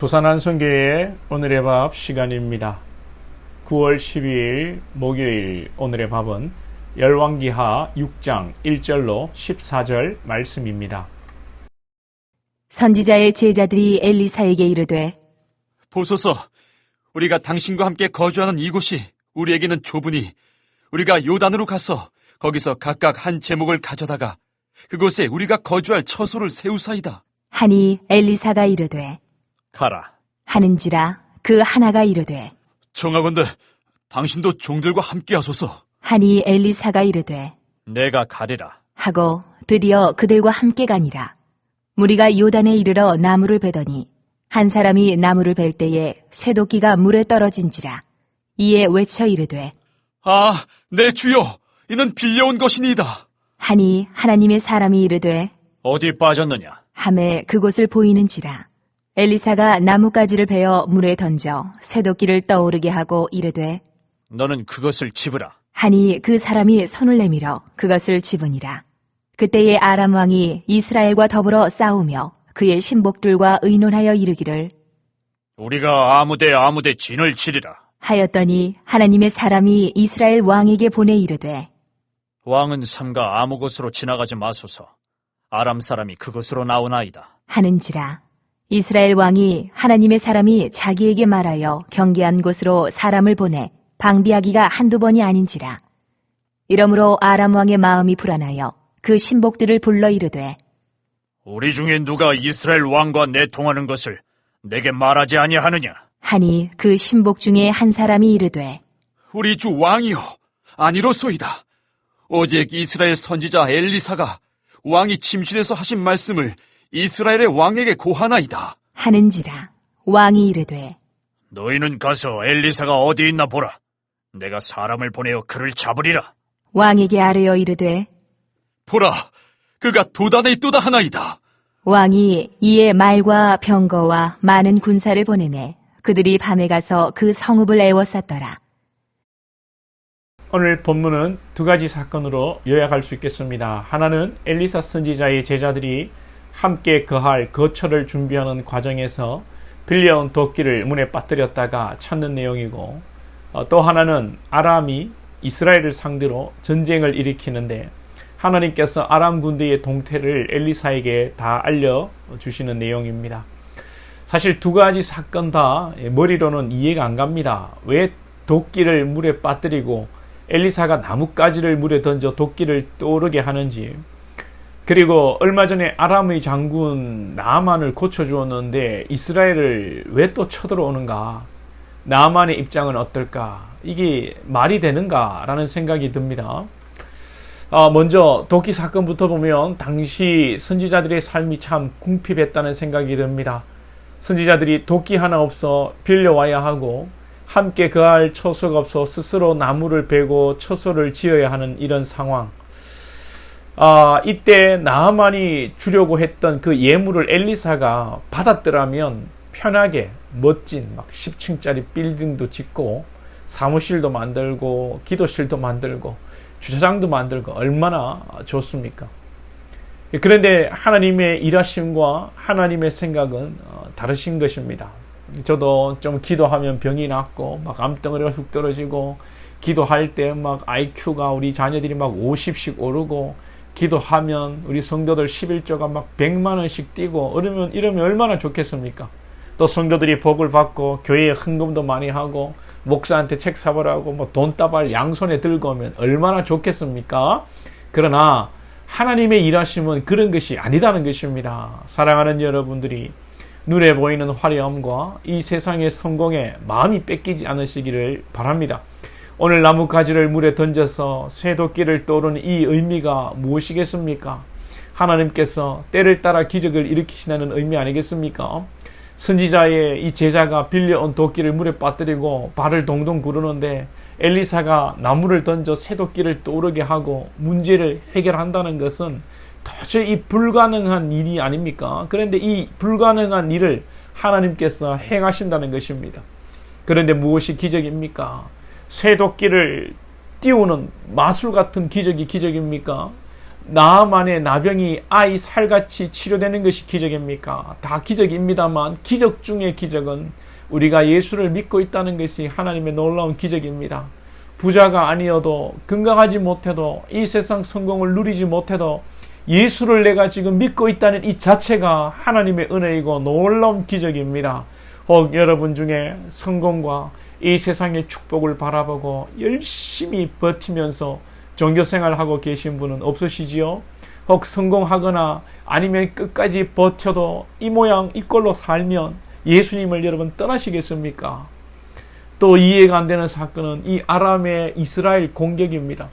부산 한성교회 오늘의 밥 시간입니다. 9월 12일 목요일 오늘의 밥은 열왕기하 6장 1절로 14절 말씀입니다. 선지자의 제자들이 엘리사에게 이르되 보소서, 우리가 당신과 함께 거주하는 이곳이 우리에게는 좁으니 우리가 요단으로 가서 거기서 각각 한 제목을 가져다가 그곳에 우리가 거주할 처소를 세우사이다. 하니 엘리사가 이르되 가라. 하는지라 그 하나가 이르되 정하건대 당신도 종들과 함께 하소서. 하니 엘리사가 이르되 내가 가리라. 하고 드디어 그들과 함께 가니라 무리가 요단에 이르러 나무를 베더니 한 사람이 나무를 벨 때에 쇠도끼가 물에 떨어진지라 이에 외쳐 이르되 아, 내 주여, 이는 빌려온 것이니이다. 하니 하나님의 사람이 이르되 어디 빠졌느냐? 함에 그곳을 보이는지라 엘리사가 나뭇가지를 베어 물에 던져 쇠도끼를 떠오르게 하고 이르되 너는 그것을 집으라. 하니 그 사람이 손을 내밀어 그것을 집으니라. 그때에 아람 왕이 이스라엘과 더불어 싸우며 그의 신복들과 의논하여 이르기를 우리가 아무데 아무데 진을 치리라. 하였더니 하나님의 사람이 이스라엘 왕에게 보내 이르되 왕은 삼가 아무 곳으로 지나가지 마소서. 아람 사람이 그곳으로 나오나이다. 하는지라 이스라엘 왕이 하나님의 사람이 자기에게 말하여 경계한 곳으로 사람을 보내 방비하기가 한두 번이 아닌지라 이러므로 아람 왕의 마음이 불안하여 그 신복들을 불러 이르되 우리 중에 누가 이스라엘 왕과 내통하는 것을 내게 말하지 아니하느냐? 하니 그 신복 중에 한 사람이 이르되 우리 주 왕이여, 아니로소이다. 오직 이스라엘 선지자 엘리사가 왕이 침실에서 하신 말씀을 이스라엘의 왕에게 고하나이다. 하는지라 왕이 이르되 너희는 가서 엘리사가 어디 있나 보라. 내가 사람을 보내어 그를 잡으리라. 왕에게 아뢰어 이르되 보라, 그가 도단에 있도다 하나이다. 왕이 이에 말과 병거와 많은 군사를 보내매 그들이 밤에 가서 그 성읍을 애워쌌더라. 오늘 본문은 두 가지 사건으로 요약할 수 있겠습니다. 하나는 엘리사 선지자의 제자들이 함께 거할 거처를 준비하는 과정에서 빌려온 도끼를 문에 빠뜨렸다가 찾는 내용이고 어, 또 하나는 아람이 이스라엘을 상대로 전쟁을 일으키는데 하나님께서 아람 군대의 동태를 엘리사에게 다 알려 주시는 내용입니다. 사실 두 가지 사건 다 머리로는 이해가 안 갑니다. 왜 도끼를 물에 빠뜨리고 엘리사가 나뭇가지를 물에 던져 도끼를 떠오르게 하는지 그리고 얼마 전에 아람의 장군 나만을 고쳐주었는데 이스라엘을 왜 또 쳐들어오는가 나만의 입장은 어떨까 이게 말이 되는가 라는 생각이 듭니다. 어, 먼저 도끼 사건부터 보면 당시 선지자들의 삶이 참 궁핍했다는 생각이 듭니다. 선지자들이 도끼 하나 없어 빌려와야 하고 함께 거할 처소가 없어 스스로 나무를 베고 처소를 지어야 하는 이런 상황. 아, 이때 나하만이 주려고 했던 그 예물을 엘리사가 받았더라면 편하게 멋진 막 10층짜리 빌딩도 짓고 사무실도 만들고 기도실도 만들고 주차장도 만들고 얼마나 좋습니까? 그런데 하나님의 일하심과 하나님의 생각은 어, 다르신 것입니다. 저도 좀 기도하면 병이 낫고 막 암덩어리가 훅 떨어지고 기도할 때 막 IQ가 우리 자녀들이 막 50씩 오르고 기도하면 우리 성도들 11조가 막 100만 원씩 뛰고 이러면 이러면 얼마나 좋겠습니까? 또 성도들이 복을 받고 교회에 헌금도 많이 하고 목사한테 책 사보라고 뭐 돈다발 양손에 들고 오면 얼마나 좋겠습니까? 그러나 하나님의 일하심은 그런 것이 아니다는 것입니다. 사랑하는 여러분들이 눈에 보이는 화려함과 이 세상의 성공에 마음이 뺏기지 않으시기를 바랍니다. 오늘 나뭇가지를 물에 던져서 쇠도끼를 떠오르는 이 의미가 무엇이겠습니까? 하나님께서 때를 따라 기적을 일으키시는 의미 아니겠습니까? 선지자의 이 제자가 빌려온 도끼를 물에 빠뜨리고 발을 동동 구르는데 엘리사가 나무를 던져 쇠도끼를 떠오르게 하고 문제를 해결한다는 것은 도저히 불가능한 일이 아닙니까? 그런데 이 불가능한 일을 하나님께서 행하신다는 것입니다. 그런데 무엇이 기적입니까? 쇠도끼를 띄우는 마술 같은 기적이 기적입니까? 나만의 나병이 아이 살같이 치료되는 것이 기적입니까? 다 기적입니다만 기적 중의 기적은 우리가 예수를 믿고 있다는 것이 하나님의 놀라운 기적입니다. 부자가 아니어도 건강하지 못해도 이 세상 성공을 누리지 못해도 예수를 내가 지금 믿고 있다는 이 자체가 하나님의 은혜이고 놀라운 기적입니다. 혹 여러분 중에 성공과 이 세상의 축복을 바라보고 열심히 버티면서 종교 생활하고 계신 분은 없으시지요? 혹 성공하거나 아니면 끝까지 버텨도 이 모양 이 꼴로 살면 예수님을 여러분 떠나시겠습니까? 또 이해가 안 되는 사건은 이 아람의 이스라엘 공격입니다.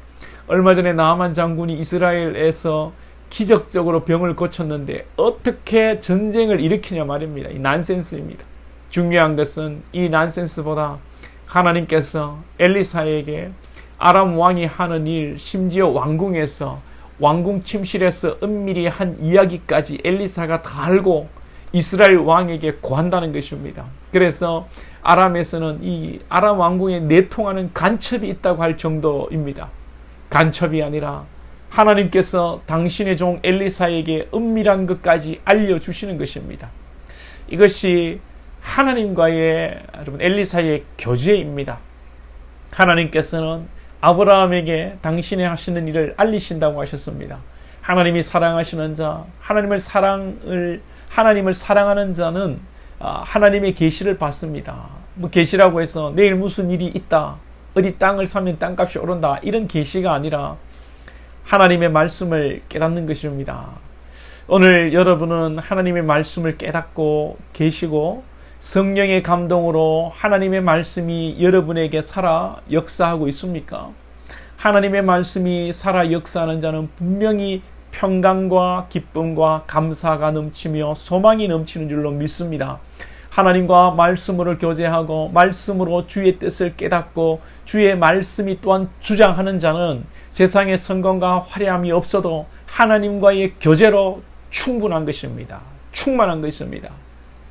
얼마 전에 나만 장군이 이스라엘에서 기적적으로 병을 고쳤는데 어떻게 전쟁을 일으키냐 말입니다. 이 난센스입니다. 중요한 것은 이 난센스보다 하나님께서 엘리사에게 아람 왕이 하는 일, 심지어 왕궁에서 왕궁 침실에서 은밀히 한 이야기까지 엘리사가 다 알고 이스라엘 왕에게 고한다는 것입니다. 그래서 아람에서는 이 아람 왕궁에 내통하는 간첩이 있다고 할 정도입니다. 간첩이 아니라 하나님께서 당신의 종 엘리사에게 은밀한 것까지 알려주시는 것입니다. 이것이 하나님과의 여러분 엘리사의 교제입니다. 하나님께서는 아브라함에게 당신의 하시는 일을 알리신다고 하셨습니다. 하나님이 사랑하시는 자, 하나님을 사랑을 하나님을 사랑하는 자는 아, 하나님의 계시를 받습니다. 뭐 계시라고 해서 내일 무슨 일이 있다, 어디 땅을 사면 땅값이 오른다 이런 계시가 아니라 하나님의 말씀을 깨닫는 것입니다. 오늘 여러분은 하나님의 말씀을 깨닫고 계시고 성령의 감동으로 하나님의 말씀이 여러분에게 살아 역사하고 있습니까? 하나님의 말씀이 살아 역사하는 자는 분명히 평강과 기쁨과 감사가 넘치며 소망이 넘치는 줄로 믿습니다. 하나님과 말씀으로 교제하고 말씀으로 주의 뜻을 깨닫고 주의 말씀이 또한 주장하는 자는 세상의 성공과 화려함이 없어도 하나님과의 교제로 충분한 것입니다. 충만한 것입니다.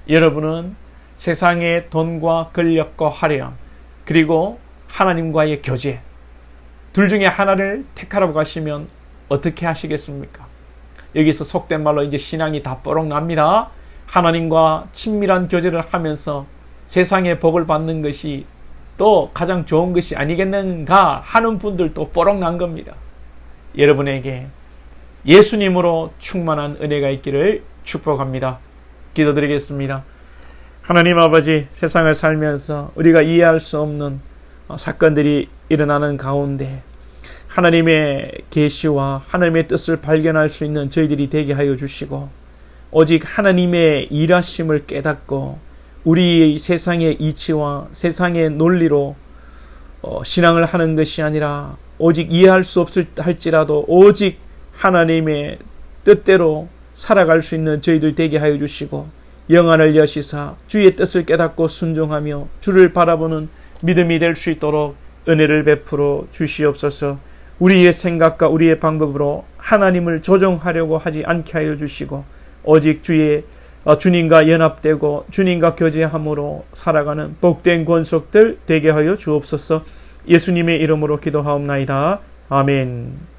여러분은 세상의 돈과 권력과 화려함 그리고 하나님과의 교제 둘 중에 하나를 택하라고 하시면 어떻게 하시겠습니까? 여기서 속된 말로 이제 신앙이 다 뽀록 납니다. 하나님과 친밀한 교제를 하면서 세상의 복을 받는 것이 또 가장 좋은 것이 아니겠는가 하는 분들도 뽀록 난 겁니다. 여러분에게 예수님으로 충만한 은혜가 있기를 축복합니다. 기도드리겠습니다. 하나님 아버지 세상을 살면서 우리가 이해할 수 없는 사건들이 일어나는 가운데 하나님의 계시와 하나님의 뜻을 발견할 수 있는 저희들이 되게 하여 주시고 오직 하나님의 일하심을 깨닫고 우리 세상의 이치와 세상의 논리로 어, 신앙을 하는 것이 아니라 오직 이해할 수 없을 할지라도 오직 하나님의 뜻대로 살아갈 수 있는 저희들 되게 하여 주시고 영안을 여시사 주의 뜻을 깨닫고 순종하며 주를 바라보는 믿음이 될 수 있도록 은혜를 베풀어 주시옵소서. 우리의 생각과 우리의 방법으로 하나님을 조종하려고 하지 않게 하여 주시고 오직 주의 어, 주님과 연합되고 주님과 교제함으로 살아가는 복된 권속들 되게 하여 주옵소서. 예수님의 이름으로 기도하옵나이다. 아멘.